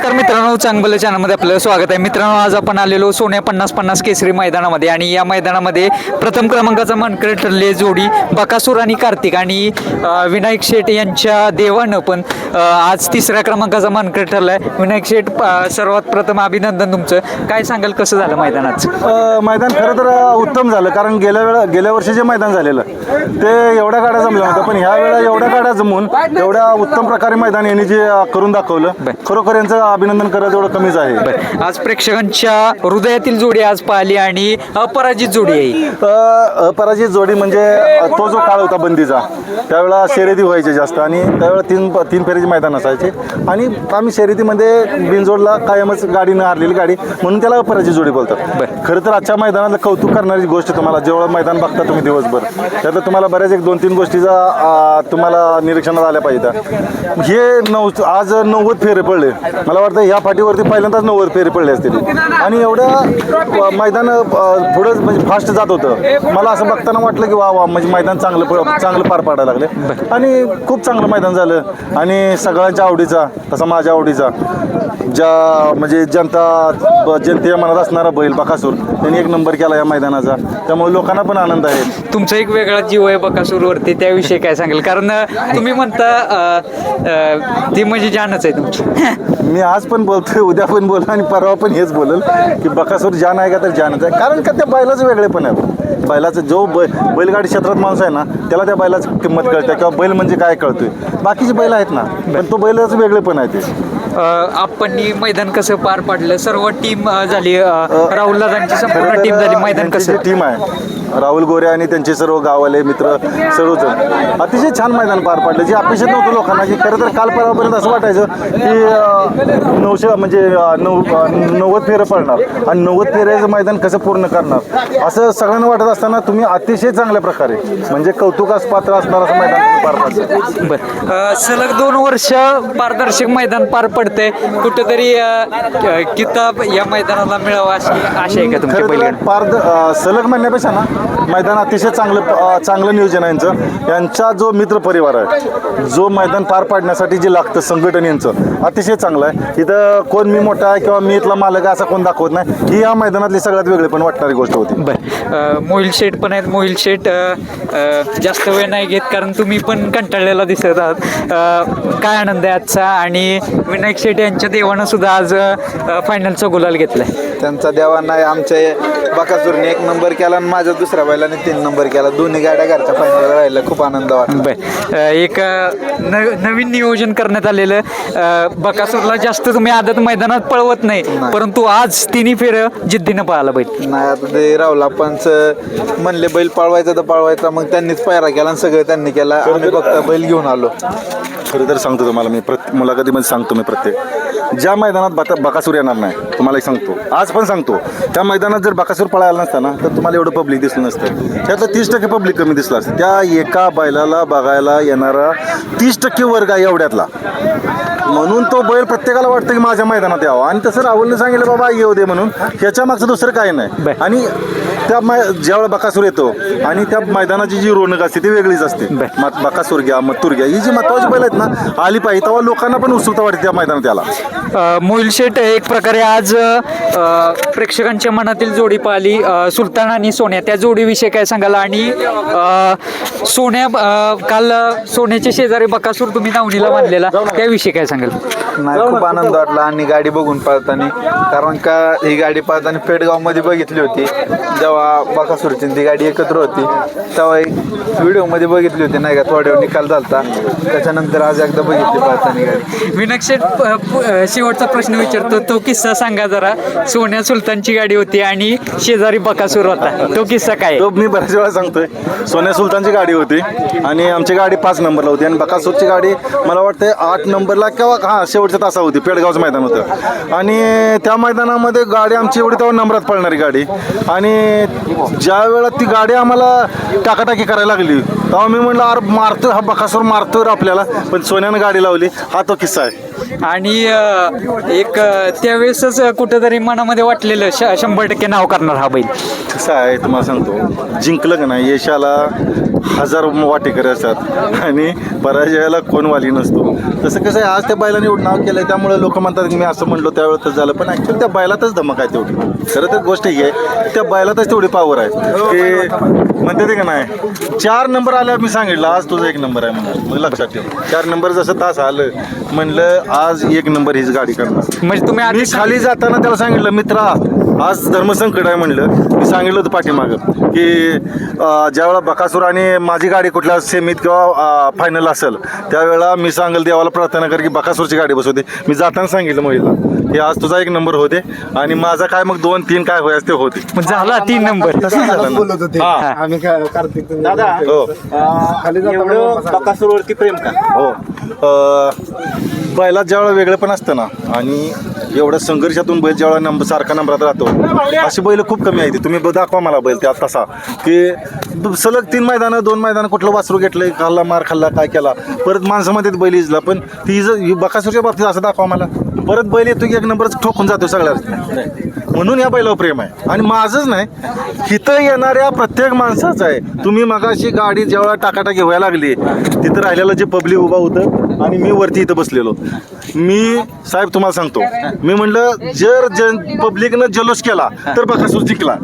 नमस्कार मित्रांनो चांगलं चॅनलमध्ये आपलं स्वागत आहे. मित्रांनो आज आपण आलेलो सोन्या पन्नास पन्नास केसरी मैदानामध्ये आणि या मैदानामध्ये प्रथम क्रमांकाचा मानकरी ठरले जोडी बकासूर आणि कार्तिक आणि विनायक शेठ यांच्या देवानं पण आज तिसऱ्या क्रमांकाचा मानकरी ठरलाय. विनायक शेठ सर्वात प्रथम अभिनंदन तुमचं. काय सांगाल कसं झालं मैदानाचं? मैदान खरं तर उत्तम झालं कारण गेल्या वेळा गेल्या वर्षी जे मैदान झालेलं ते एवढ्या गाड्या जमल्या नव्हत्या पण ह्या वेळेला एवढ्या गाड्या जमून एवढ्या उत्तम प्रकारे मैदान यांनी जे करून दाखवलं खरोखर यांचं अभिनंदन करत एवढं कमीच आहे. आज प्रेक्षकांच्या हृदयातील जोडी आज पाहिली आणि अपराजित जोडी आहे अ, अपराजित जोडी म्हणजे अ, तो जो काळ होता बंदीचा त्यावेळेला शर्यती व्हायचे जास्त आणि त्यावेळेला तीन तीन फेरीचे मैदान असायचे. आणि आम्ही शर्यतीमध्ये बिनजोडला कायमच गाडी न हारलेली गाडी म्हणून त्याला अपराजित जोडी बोलतात. खरं तर आजच्या मैदानाला कौतुक करणारी गोष्ट तुम्हाला जेव्हा मैदान बघता तुम्ही दिवसभर त्यातलं तुम्हाला बऱ्याच एक दोन तीन गोष्टीचा अ, तुम्हाला निरीक्षणात आल्या पाहिजे हे नऊ आज नव्वद फेरे पडले. मला वाटतं ह्या फाटीवरती पहिल्यांदाच नव्वद फेरी पडले असतील आणि एवढ्या मैदान पुढं म्हणजे फास्ट जात होतं. मला असं बघताना वाटलं की वा वा म्हणजे मैदान चांगलं प- चांगलं पार पाडायला लागले. आणि खूप चांगलं मैदान झालं. आणि सगळ्यांच्या आवडीचा तसा माझ्या आवडीचा ज्या म्हणजे जनता ब- जनतेच्या मनात असणारा बैल बकासूर त्यांनी एक नंबर केला या मैदानाचा. त्यामुळे लोकांना पण आनंद आहे. तुमचा एक वेगळा जीव आहे बकासूरवरती त्याविषयी काय सांगाल? कारण अ, तुम्ही म्हणता अ, अ, ती म्हणजे जानच आहे तुमची. मी आज पण बोलतोय उद्या पण बोल आणि परवा पण हेच बोलेल की बकासूर जान आहे का तर जानच आहे. कारण का त्या बैलाचं वेगळे पण आहे बैलाचं जो बै बैलगाडी क्षेत्रात माणूस आहे ना त्याला त्या बैलाची किंमत कळते किंवा बैल म्हणजे काय कळतोय. बाकीचे बैल आहेत ना पण तो बैलाचं वेगळे पण आहे ते. आपण मैदान कसं पार पाडलं? सर्व टीम झाली राहुल दादांची संपूर्ण टीम झाली मैदान कसं? टीम आहे राहुल गोरे आणि त्यांचे सर्व गावाले मित्र सर्वजण अतिशय छान मैदान पार पाडलं जे अपेक्षित नव्हतं लोकांना की खरं तर काल परवापर्यंत असं वाटायचं की नऊशे म्हणजे नऊ नव्वद फेरं पडणार आणि नव्वद फेऱ्याचं मैदान कसं पूर्ण करणार? असं सगळ्यांना वाटत असताना तुम्ही अतिशय चांगल्या प्रकारे म्हणजे कौतुकास पात्र असणार असं मैदान पार पाडलं. सलग दोन वर्ष पारदर्शक मैदान पार पडतंय. कुठंतरी किताब या मैदानाला मिळावा अशी आशा आहे का तुमच्या खरं तर पारद अं, सलग म्हणण्यापेक्षा ना मैदान अतिशय चांगलं चांगलं नियोजन आहे यांचं. यांचा जो मित्र परिवार आहे जो मैदान पार पाडण्यासाठी जे लागतं संघटन यांचं अतिशय चांगलं आहे. इथं कोण मी मोठा आहे किंवा मी इथला मालक आहे असा कोण दाखवत नाही. ही या मैदानातली सगळ्यात वेगळी पण वाटणारी गोष्ट होती. बर. मोहिल शेठ पण आहेत. मोहिल शेठ जास्त वेळ नाही घेत कारण तुम्ही पण कंटाळलेला दिसत आहात. काय आनंद आहे आजचा? आणि विनायक शेठ यांच्या देवानं सुद्धा आज फायनलचा गुलाल घेतलाय. त्यांचा देवांना आमच्या बकासूरने एक नंबर केला आणि माझ्या दुसऱ्या बैलाने तीन नंबर केला. दोन्ही गाड्या घरच्या फायनल राहिल्या. खूप आनंद वाटला. बर. अ, एक अ, न नवीन नियोजन करण्यात आलेलं. अ, बकासूरला जास्त तुम्ही आदत मैदानात पळवत नाही. परंतु आज तिन्ही फेर जिद्दीनं पळायला पाहिजे नाही आता ते राहुल आपणच म्हणले बैल पळवायचा तर पळवायचा. मग त्यांनीच पायरा केला आणि सगळं त्यांनी केला. आम्ही फक्त बैल घेऊन आलो. खरं तर सांगतो तुम्हाला मी. प्रत्येक मुलाखतीमध्ये सांगतो मी प्रत्येक. ज्या मैदानात बका बकासूर येणार नाही तुम्हाला एक सांगतो. आज पण सांगतो. त्या मैदानात जर बकासूर पळायला नसता ना तर तुम्हाला एवढं पब्लिक दिसलं नसतं. त्यातलं तीस टक्के पब्लिक कमी दिसलं असतं. त्या एका बैलाला बघायला येणारा तीस टक्के वर्ग आहे एवढ्यातला. म्हणून तो बैल प्रत्येकाला वाटतं की माझ्या मैदानात यावं. आणि तसं राहुलने सांगितलं बाबा येऊ दे म्हणून. ह्याच्या मागचं दुसरं काही नाही. आणि त्या मै ज्यावेळेला बकासूर येतो आणि त्या मैदानाची जी रोनक असते ती वेगळीच असते. मग बकासूर घ्या मत्तूर घ्या ही जी महत्वाची बैल आहेत ना आली पाहिजे तेव्हा लोकांना पण उत्सुकता वाटते त्या मैदानात याला अ, मोहिल शेठ एक प्रकारे आज प्रेक्षकांच्या मनातील जोडी पाहिली. सुलतान आणि सोन्या त्या जोडीविषयी काय सांगाल? आणि अ, सोन्या काल सोन्याच्या शेजारी बकासूर तुम्ही दावणीला बांधलेला त्याविषयी काय सांगाल? नाही खूप आनंद वाटला आणि गाडी बघून पळताना कारण का ही गाडी पळताना पेडगावमध्ये बघितली होती. जेव्हा बकासूरची ती गाडी एकत्र होती तेव्हा एक व्हिडिओमध्ये बघितली होती नाही का? थोड्या वेळ निकाल झालता. त्याच्यानंतर आज एकदा बघितली पळताना गाडी. विनायक शेठ शेवटचा प्रश्न विचारतो. तो किस्सा सांगा जरा. सोन्या सुलतानची गाडी होती आणि शेजारी बकासूर होता. तो किस्सा काय? तो मी बऱ्याच वेळा सांगतोय. सोन्या सुलतानची गाडी होती आणि आमची गाडी पाच नंबरला होती. आणि बकासूरची गाडी मला वाटतं आठ नंबरला किंवा हां शेवटच्या तासा होती. पेडगावचं मैदान होतं. आणि त्या मैदानामध्ये गाडी आमची एवढी तेव्हा नंबरात पळणारी गाडी. आणि ज्या वेळा ती गाडी आम्हाला टाकाटाकी करायला लागली तेव्हा मी म्हणलं अरे मारतोय हा बकासूर मारतोय आपल्याला. पण सोन्यानं गाडी लावली. हा तो किस्सा आहे. आणि एक त्यावेळेसच कुठेतरी मनामध्ये वाटलेलं श शंभर टक्के नाव करणार हा बैल. कसं आहे तुम्हाला सांगतो. जिंकलं का नाही यशाला हजार वाटेकरी असतात. आणि पराजयाला कोण वाली नसतो. तसं कसं आहे आज त्या बैलाने एवढं नाव केलं त्यामुळे लोक म्हणतात की मी असं म्हणलो त्यावेळेस तर झालं. पण ॲक्च्युली त्या बैलातच धमक आहे तेवढी. खरं तर गोष्ट ही आहे त्या बैलातच तेवढी पावर आहे. की म्हणते ते का नाही चार नंबर आल्यावर मी सांगितलं आज तुझा एक नंबर आहे म्हणून. मग लक्षात ठेव. चार नंबर जसं तास आलं म्हणलं आज एक नंबर हीच गाडी करणार. म्हणजे तुम्ही मी आधी खाली जाताना त्याला सांगितलं मित्रा आज धर्मसंकट आहे म्हणलं. मी सांगितलं होतं पाठीमागं की अं, ज्यावेळेला बकासूर आणि माझी गाडी कुठल्या सेमीत किंवा फायनल असेल त्यावेळेला मी सांगेल देवाला प्रार्थना कर की बकासूरची गाडी बसवते. मी जाताना सांगितलं महिला. की आज तुझा एक नंबर होते. आणि माझा काय मग दोन तीन काय होयास ते होते. मग झाला तीन नंबर. तसंच झालं ना. हा. आम्ही कार्तिक दादा हो. खाली जाताना एवढं बकासूरवरती प्रेम का? हो. अं, बैलात ज्यावेळेला वेगळं पण असतं ना. आणि एवढ्या संघर्षातून बैल ज्यावेळेला नंबर सारखा नंबरात राहतो अशी बैल खूप कमी आहेत. तुम्ही ब- दाखवा मला बैल त्या तसा की सलग तीन मैदानं दोन मैदानं कुठलं वासरू घेतलं खाल्ला मार खाल्ला काय केला. परत माणसामध्ये बैल इजला. पण ती इज बकासूरच्या बाबतीत असं दाखवा मला. परत बैल येतो की एक नंबरच ठोकून जातो सगळ्या म्हणून या बैलावर प्रेम आहे. आणि माझंच नाही इथं येणाऱ्या प्रत्येक माणसाचं आहे. तुम्ही मगाशी गाडी जेव्हा टाकाटाकी व्हायला लागली तिथं राहिलेलं जे पब्लिक उभा होतं आणि मी वरती इथं बसलेलो. मी साहेब तुम्हाला सांगतो. मी म्हणलं जर जन पब्लिकनं जल्लोष केला तर बकासूर जिंकला.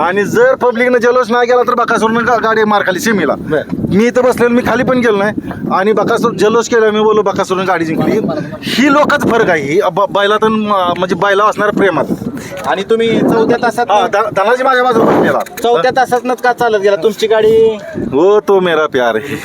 आणि जर पब्लिकनं जल्लोष नाही केला तर बकासूरनं गाडी मार खाली सेमीला. मी इथं बसलेलो मी खाली पण गेलो नाही. आणि बकासूर जल्लोष केला मी बोललो बकासूरनं गाडी जिंकली. ही लोकच फरक आहे. ही बैलातून म- म्हणजे बैला असणाऱ्या प्रेमात. आणि तुम्ही चौथ्या तासात ध- धनाजी माझ्या बाजूला बसलेला चौथ्या तासातनच का चालत गेला? तुमची गाडी? हो तो मेरा प्यार आहे.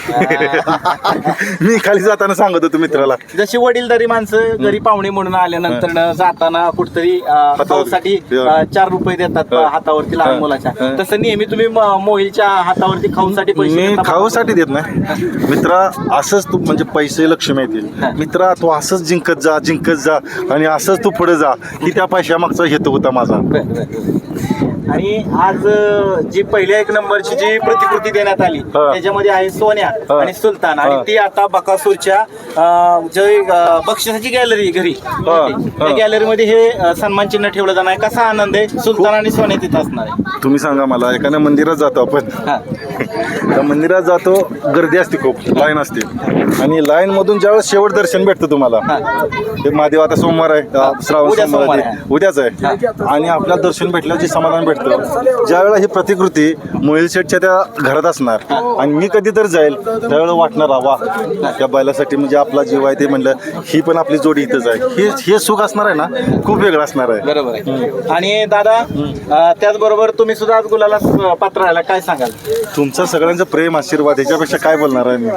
मी खाली जाताना सांगत होतो मित्राला. जशी वडीलधारी माणसं घरी पाहुणे म्हणून आल्यानंतर जाताना कुठतरी अं, खाऊसाठी अं, चार रुपये देतात. हातावरती लहान. मुलाच्या. हा. तसं नेहमी तुम्ही म- मोहिलच्या हातावरती खाऊसाठी पैसे मी देता. खाऊसाठी देत नाही. मित्रा असंच तू म्हणजे पैसे लक्ष्मी येतील मित्रा तू असंच जिंकत जा जिंकत जा आणि असंच तू पुढे जा. की त्या पैशामागचा हेतू होता माझा. आणि आज जी पहिल्या एक नंबरची जी प्रतिकृती देण्यात आली. त्याच्यामध्ये आहे सोन्या. आणि सुलतान आणि. ती आता बकासूरच्या जे बक्षिसाची गॅलरी घरी. त्या हा. गॅलरीमध्ये हे सन्मान चिन्ह ठेवलं जाणार आहे कसा आनंद आहे सुलतान आणि सोन्या तिथं असणार आहे तुम्ही सांगा मला एखाद्या मंदिरात जातो आपण. त्या मंदिरात जातो गर्दी असते खूप लाईन असते आणि लाईन मधून ज्यावेळेस शेवट दर्शन भेटतं तुम्हाला ते महादेव आता सोमवार आहे श्रावण सोमवार. उद्याच आहे आणि आपल्याला दर्शन भेटल्यावर जे समाधान भेटतं. ज्यावेळेला ही प्रतिकृती मोहिल शेठच्या त्या घरात असणार आणि मी कधी तर जाईल त्यावेळेला वाटणार वा त्या बैलासाठी म्हणजे आपला जीव आहे ते म्हणलं ही पण आपली जोडी इथंच आहे. हे हे सुख असणार आहे ना खूप वेगळं असणार आहे. बरोबर आहे. आणि दादा त्याचबरोबर तुम्ही सुद्धा आज गुलाला पात्र राहिला काय सांगाल? तुमचं सगळ्यांचं प्रेम आशीर्वाद ह्याच्यापेक्षा काय बोलणार आहे मी?